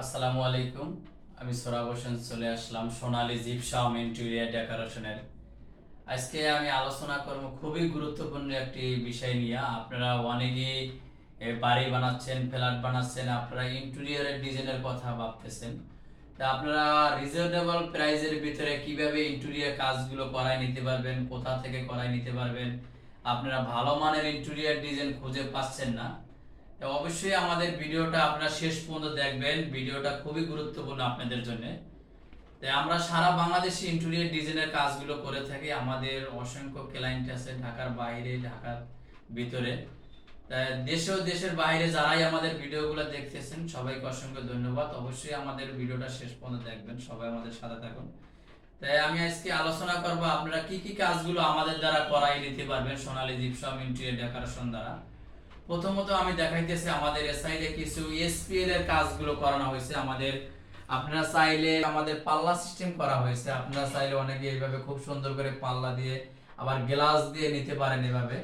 আসসালামু আলাইকুম। আমি সোরাব হোসেন চলে আসলাম সোনালী জিপসাম ইন্টেরিয়ার ডেকোরেশনের। আজকে আমি আলোচনা করব খুবই গুরুত্বপূর্ণ একটি বিষয় নিয়ে। আপনারা অনেকেই বাড়ি বানাচ্ছেন, ফ্ল্যাট বানাচ্ছেন, আপনারা ইন্টেরিয়ারের ডিজাইনের কথা ভাবতেছেন। তা আপনারা রিজনেবল প্রাইজের ভিতরে কীভাবে ইন্টেরিয়ার কাজগুলো করায় নিতে পারবেন, কোথা থেকে করায় নিতে পারবেন? আপনারা ভালো মানের ইন্টেরিয়ার ডিজাইন খুঁজে পাচ্ছেন না। অবশ্যই আমাদের ভিডিওটা আপনারা শেষ পর্যন্ত দেখবেন। ভিডিওটা খুবই গুরুত্বপূর্ণ আপনাদের জন্য। তাই আমরা সারা বাংলাদেশে ইন্টেরিয়র ডিজাইনের কাজগুলো করে থাকি। আমাদের অসংখ্য ক্লায়েন্ট আছে ঢাকার বাইরে, ঢাকার ভিতরে। তাই দেশে ও দেশের বাইরে যারাই আমাদের ভিডিওগুলো দেখতেছেন, সবাইকে অসংখ্য ধন্যবাদ। অবশ্যই আমাদের ভিডিওটা শেষ পর্যন্ত দেখবেন। সবাই আমাদের সাথে থাকুন। তাই আমি আজকে আলোচনা করব আপনারা কি কি কাজগুলো আমাদের দ্বারা করাই নিতে পারবেন সোনালী জিপসাম ইন্টেরিয়র ডেকোরেশন দ্বারা। প্রথমত আমি দেখাইতেছি আমাদের সাইডে কিছু এসপিএল এর কাজগুলো করানো হয়েছে আমাদের। আপনারা চাইলে আমাদের পাল্লা সিস্টেম করা হয়েছে। আপনারা চাইলে অনেকে এইভাবে খুব সুন্দর করে পাল্লা দিয়ে আবার গ্লাস দিয়ে নিতে পারেন এভাবে।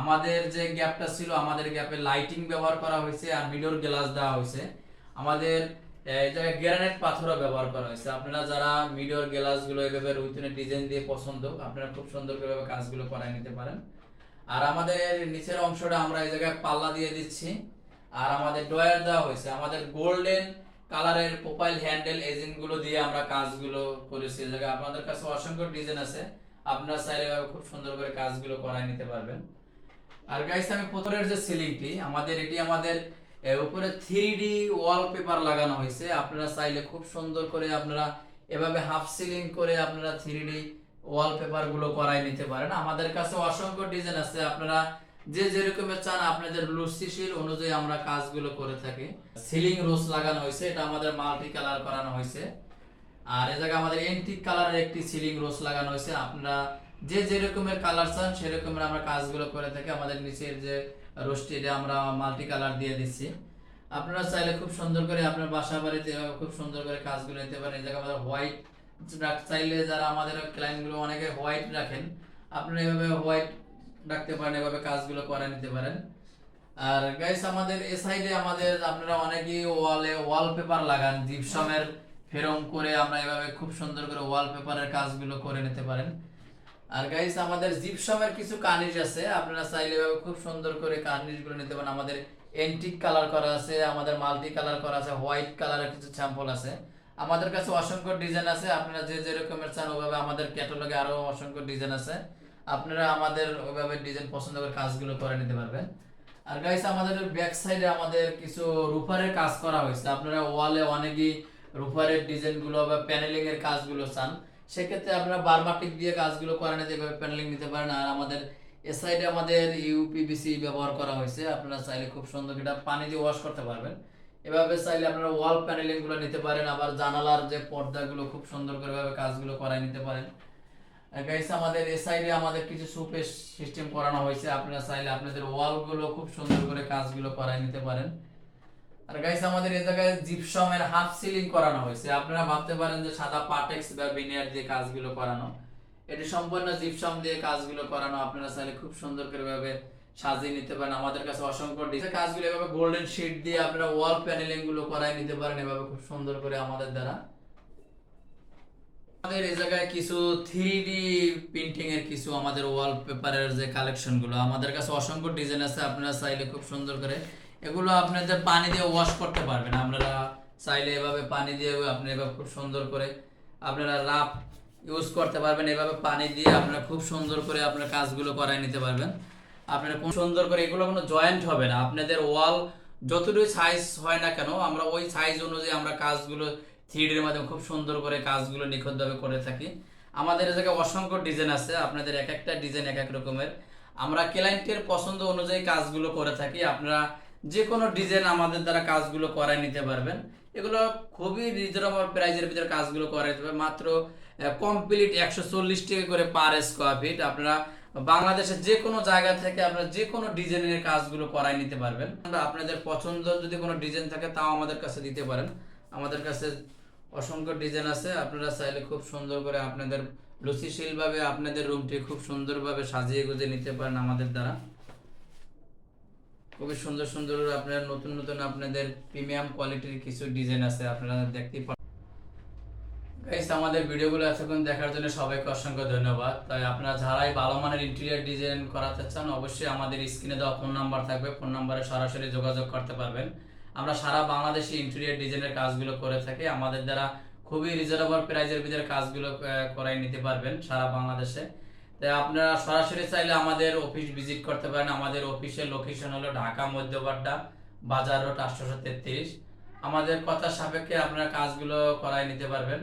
আমাদের যে গ্যাপটা ছিল, আমাদের গ্যাপে লাইটিং ব্যবহার করা হয়েছে আর মিডোর গ্লাস দেওয়া হয়েছে। আমাদের জায়গায় গ্রানাইট পাথরও ব্যবহার করা হয়েছে। আপনারা যারা মিডোর গ্লাসগুলো এভাবে রুইতনের ডিজাইন দিয়ে পছন্দ, আপনারা খুব সুন্দর করে কাজগুলো করায় নিতে পারেন। আর আমাদের নিচের অংশটা আমরা এই জায়গায় পাল্লা দিয়ে দিচ্ছি। আর আমাদের ডয়ার দেওয়া হয়েছে। আমাদের গোল্ডেন কালারের প্রোফাইল হ্যান্ডেল এজেন্টগুলো দিয়ে আমরা কাজগুলো করেছি এই জায়গায়। আপনাদের কাছে অসংখ্য ডিজাইন আছে। আপনারা চাইলে খুব সুন্দর করে কাজগুলো করায় নিতে পারবেন। আর গাইস আমি প্রথমের যে সিলিংটি, আমাদের এটি আমাদের উপরে থ্রি ডি ওয়ালপেপার লাগানো হয়েছে। আপনারা চাইলে খুব সুন্দর করে আপনারা এভাবে হাফ সিলিং করে আপনারা থ্রি ডি ওয়ালপেপারগুলো করাই নিতে পারেন। আমাদের কাছে অসংখ্য ডিজাইন আছে। আপনারা যে যেরকমের চান, আপনাদের রুচিশীল অনুযায়ী আমরা কাজগুলো করে থাকি। সিলিং রোজ লাগানো হয়েছে। এটা আমাদের মাল্টি কালার করানো হয়েছে। আর এ জায়গায় আমাদের এন্টিক কালারের একটি সিলিং রোজ লাগানো হয়েছে। আপনারা যে যেরকমের কালার চান সেরকমের আমরা কাজগুলো করে থাকি। আমাদের নিচের যে রোজটি, এটা আমরা মাল্টি কালার দিয়ে দিচ্ছি। আপনারা চাইলে খুব সুন্দর করে আপনার বাসা বাড়িতে, খুব সুন্দর করে কাজগুলো নিতে পারেন। এই জায়গায় আমাদের হোয়াইট চাইলে যারা আমাদের ক্লায়েন্টগুলো অনেকে হোয়াইট রাখেন, আপনারা এভাবে হোয়াইট রাখতে পারেন, এভাবে কাজগুলো করে নিতে পারেন। আর গাইস আমাদের এ সাইডে আমাদের আপনারা অনেকেই ওয়ালে ওয়ালপেপার লাগান জিপসামের ফেরম করে আমরা এভাবে খুব সুন্দর করে ওয়ালপেপারের কাজগুলো করে নিতে পারেন। আর গাইস আমাদের জিপসামের কিছু কার্নিশ আছে, আপনারা চাইলে এভাবে খুব সুন্দর করে কার্নিশগুলো নিতে পারেন। আমাদের এন্টিক কালার করা আছে, আমাদের মাল্টি কালার করা আছে হোয়াইট কালারের কিছু স্যাম্পল আছে। আমাদের কাছে অসংখ্য ডিজাইন আছে। আপনারা যে যে রকমের চান ওভাবে আমাদের ক্যাটালগে আরও অসংখ্য ডিজাইন আছে। আপনারা আমাদের ওইভাবে ডিজাইন পছন্দ করে কাজগুলো করে নিতে পারবেন। আর গাইস আমাদের ব্যাক সাইডে আমাদের কিছু রুফারের কাজ করা হয়েছে। আপনারা ওয়ালে অনেকই রুফারের ডিজাইনগুলো বা প্যানেলিং এর কাজগুলো চান। সেক্ষেত্রে আপনারা বারমাটিক দিয়ে কাজগুলো করে নিতে এভাবে প্যানেলিং নিতে পারেন। আর আমাদের এ সাইডে আমাদের ইউপিবিসি ব্যবহার করা হয়েছে। আপনারা চাইলে খুব সুন্দর এটা পানি দিয়ে ওয়াশ করতে পারবেন। এভাবে চাইলে আপনারা ওয়াল প্যানেলিংগুলো নিতে পারেন, আবার জানালার যে পর্দাগুলো খুব সুন্দর করে এভাবে কাজগুলো করাই নিতে পারেন। গাইস আমাদের এ সাইডে আমাদের কিছু সুপেশ সিস্টেম করানো হয়েছে, আপনারা চাইলে আপনাদের ওয়ালগুলো খুব সুন্দর করে কাজগুলো করাই নিতে পারেন। আর গাইস আমাদের এই জায়গায় জিপসমের হাফ সিলিং করানো হয়েছে। আপনারা ভাবতে পারেন যে সাদা পাটেক্স বা বিনিয়ার দিয়ে কাজগুলো করানো। এটি সম্পূর্ণ জিপসম দিয়ে কাজগুলো করানো, আপনারা চাইলে খুব সুন্দর করে ভাবে সাজিয়ে নিতে পারেন, আমাদের কাছে অসংখ্য কাজগুলো এভাবে গোল্ডেন শিট দিয়ে আপনারা ওয়াল প্যানেলিংগুলো নিতে পারেন, এভাবে খুব সুন্দর করে আমাদের দ্বারা। আমাদের এই জায়গায় কিছু থ্রি প্রিন্টিং এর কিছু আমাদের যে কালেকশনগুলো আমাদের কাছে অসংখ্য ডিজাইন আছে, আপনারা চাইলে খুব সুন্দর করে এগুলো আপনাদের পানি দিয়ে ওয়াশ করতে পারবেন। আপনারা চাইলে এভাবে পানি দিয়ে আপনি এভাবে খুব সুন্দর করে আপনারা রাফ ইউজ করতে পারবেন, এভাবে পানি দিয়ে আপনারা খুব সুন্দর করে আপনার কাজগুলো করায় নিতে পারবেন। আপনারা খুব সুন্দর করে এগুলো কোনো জয়েন্ট হবে না। আপনাদের ওয়াল যতটুকু সাইজ হয় না কেন, আমরা ওই সাইজ অনুযায়ী আমরা কাজগুলো থ্রিডির মাধ্যমে খুব সুন্দর করে কাজগুলো নিখুঁতভাবে করে থাকি। আমাদের এই জায়গায় অসংখ্য ডিজাইন আছে, আপনাদের এক একটা ডিজাইন এক এক রকমের। আমরা ক্লায়েন্টের পছন্দ অনুযায়ী কাজগুলো করে থাকি। আপনারা যে কোনো ডিজাইন আমাদের দ্বারা কাজগুলো করায় নিতে পারবেন। এগুলো খুবই রিজনেবল প্রাইজের ভিতরে কাজগুলো করাই দেবে মাত্র কমপ্লিট একশো চল্লিশ টাকা করে পার স্কোয়ার ফিট আপনারা বাংলাদেশের যে কোনো জায়গা থেকে আপনারা যে কোনো ডিজাইনের কাজগুলো করাই নিতে পারবেন। আপনাদের পছন্দ যদি কোনো ডিজাইন থাকে, তাও আমাদের কাছে দিতে পারেন। আমাদের কাছে অসংখ্য ডিজাইন আছে। আপনারা চাইলে খুব সুন্দর করে আপনাদের রুচিশীলভাবে আপনাদের রুমটি খুব সুন্দরভাবে সাজিয়ে গুজিয়ে নিতে পারেন আমাদের দ্বারা। খুবই সুন্দর সুন্দর আপনার নতুন নতুন আপনাদের প্রিমিয়াম কোয়ালিটির কিছু ডিজাইন আছে, আপনারা দেখতেই পারেন। গাইস আমাদের ভিডিওগুলো এতক্ষণ দেখার জন্য সবাইকে অসংখ্য ধন্যবাদ। তাই আপনারা যারাই ভালো মানের ইন্টেরিয়র ডিজাইন করাতে চান, অবশ্যই আমাদের স্ক্রিনে দেওয়া ফোন নাম্বার থাকবে। ফোন নাম্বারে সরাসরি যোগাযোগ করতে পারবেন। আমরা সারা বাংলাদেশে ইন্টেরিয়র ডিজাইনের কাজগুলো করে থাকি। আমাদের দ্বারা খুবই রিজনেবল প্রাইজের ভিতরে কাজগুলো করাই নিতে পারবেন সারা বাংলাদেশে। তাই আপনারা সরাসরি চাইলে আমাদের অফিস ভিজিট করতে পারেন। আমাদের অফিসের লোকেশন হলো ঢাকা মধ্যবাড্ডা, বাজার রোড আটশোশো তেত্রিশ। আমাদের কথা সাপেক্ষে আপনারা কাজগুলো করাই নিতে পারবেন।